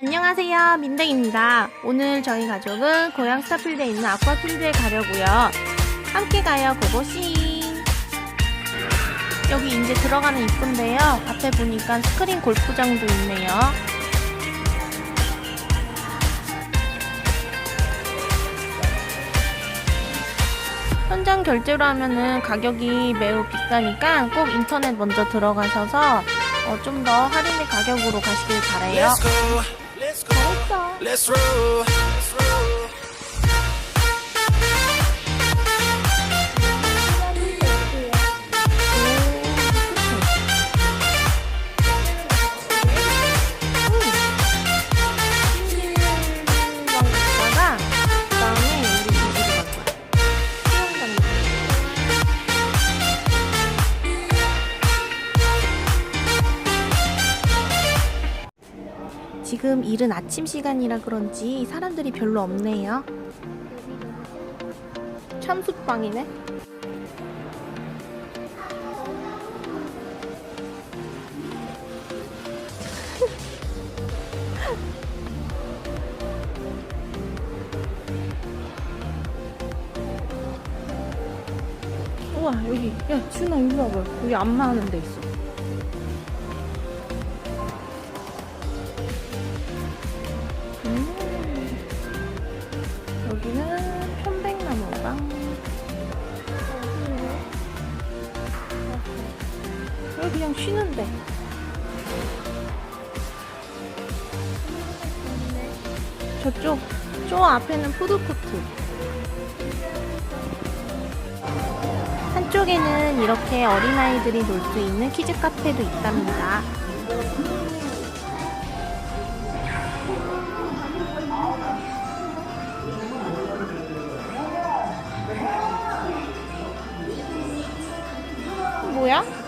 안녕하세요. 민댕입니다. 오늘 저희 가족은 고향 스타필드에 있는 아쿠아필드에 가려고요. 함께 가요. 고고싱. 여기 이제 들어가는 입구인데요. 앞에 보니까 스크린 골프장도 있네요. 현장 결제로 하면은 가격이 매우 비싸니까 꼭 인터넷 먼저 들어가셔서 어, 좀 더 할인의 가격으로 가시길 바래요. Let's go. Let's roll. Let's roll. 지금 이른 아침 시간이라 그런지 사람들이 별로 없네요. 참숯빵이네. 우와 여기 야 준아 일로 와봐 여기 안마 하는 데 있어 여기 그냥 쉬는데 저쪽 저 앞에는 푸드코트 한쪽에는 이렇게 어린아이들이 놀 수 있는 키즈 카페도 있답니다. 뭐야?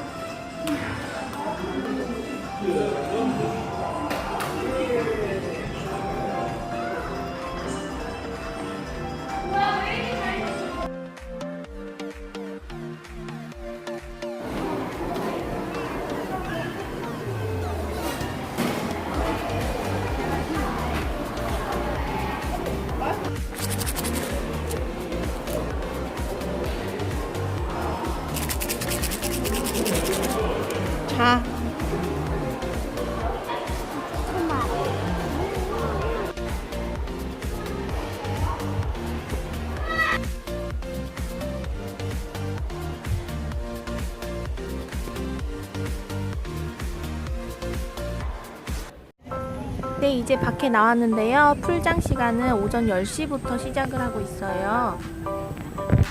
네, 이제 밖에 나왔는데요. 풀장 시간은 오전 10시부터 시작을 하고 있어요.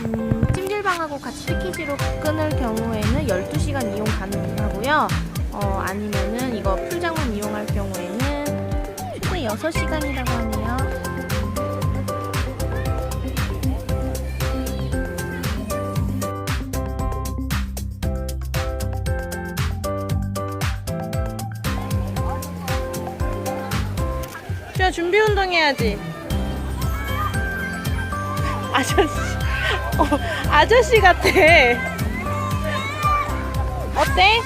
음, 찜질방하고 같이 패키지로 끊을 경우에는 12시간 이용 가능하고요. 어, 아니면은 이거 풀장만 이용할 경우에는 최대 6시간이라고 하네요. 야, 준비 운동 해야지. 아저씨. 어, 아저씨 같아. 어때?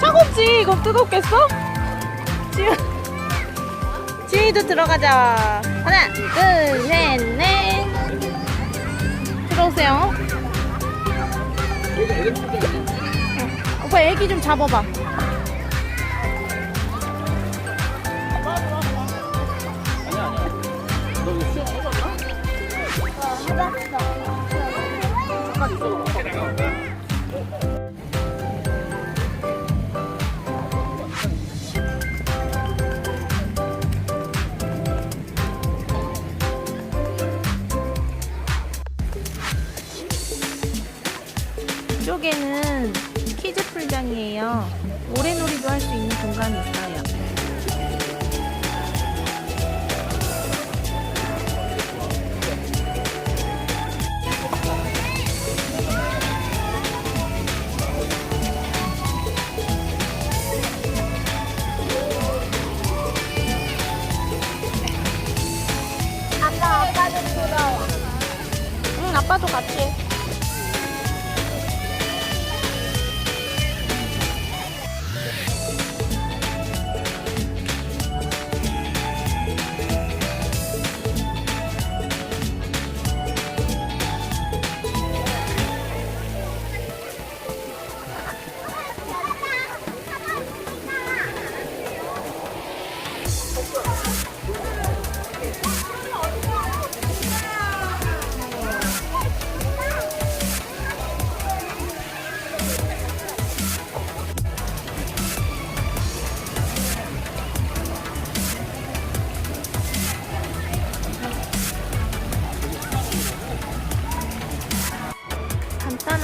차갑지? 이거 뜨겁겠어? 지희도 들어가자. 하나, 둘, 셋, 넷. 들어오세요. 어, 오빠 애기 좀 잡아봐. 이쪽에는 키즈 풀장이에요. 모래놀이도 할 수 있는 공간이 있어요.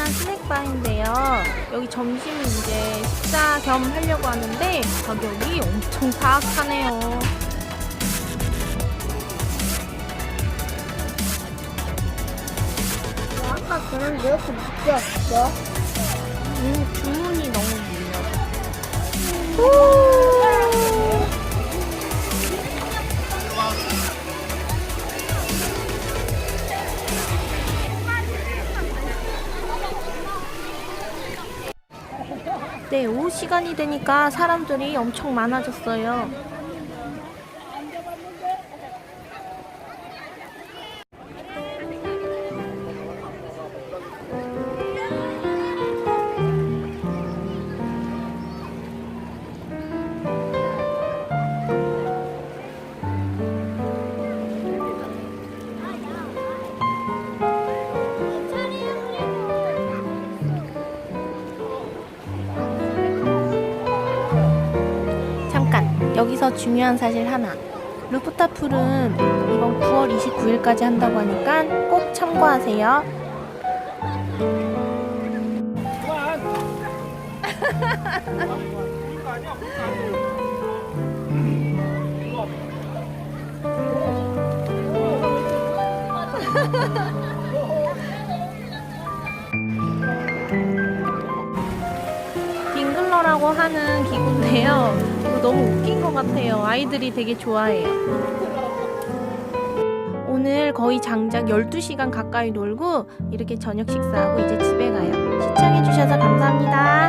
식당인데요. 여기 점심 이제 식사 겸 하려고 하는데 가격이 엄청 사악하네요. 아까 그런 왜 이렇게 늦었어? 음, 주문이 너무 밀려. 네, 오후 시간이 되니까 사람들이 엄청 많아졌어요. 여기서 중요한 사실 하나. 루프탑풀은 이번 9월 29일까지 한다고 하니까 꼭 참고하세요 하는 기구인데요. 이거 너무 웃긴 것 같아요. 아이들이 되게 좋아해요. 오늘 거의 장작 12시간 가까이 놀고 이렇게 저녁 식사하고 이제 집에 가요. 시청해주셔서 감사합니다.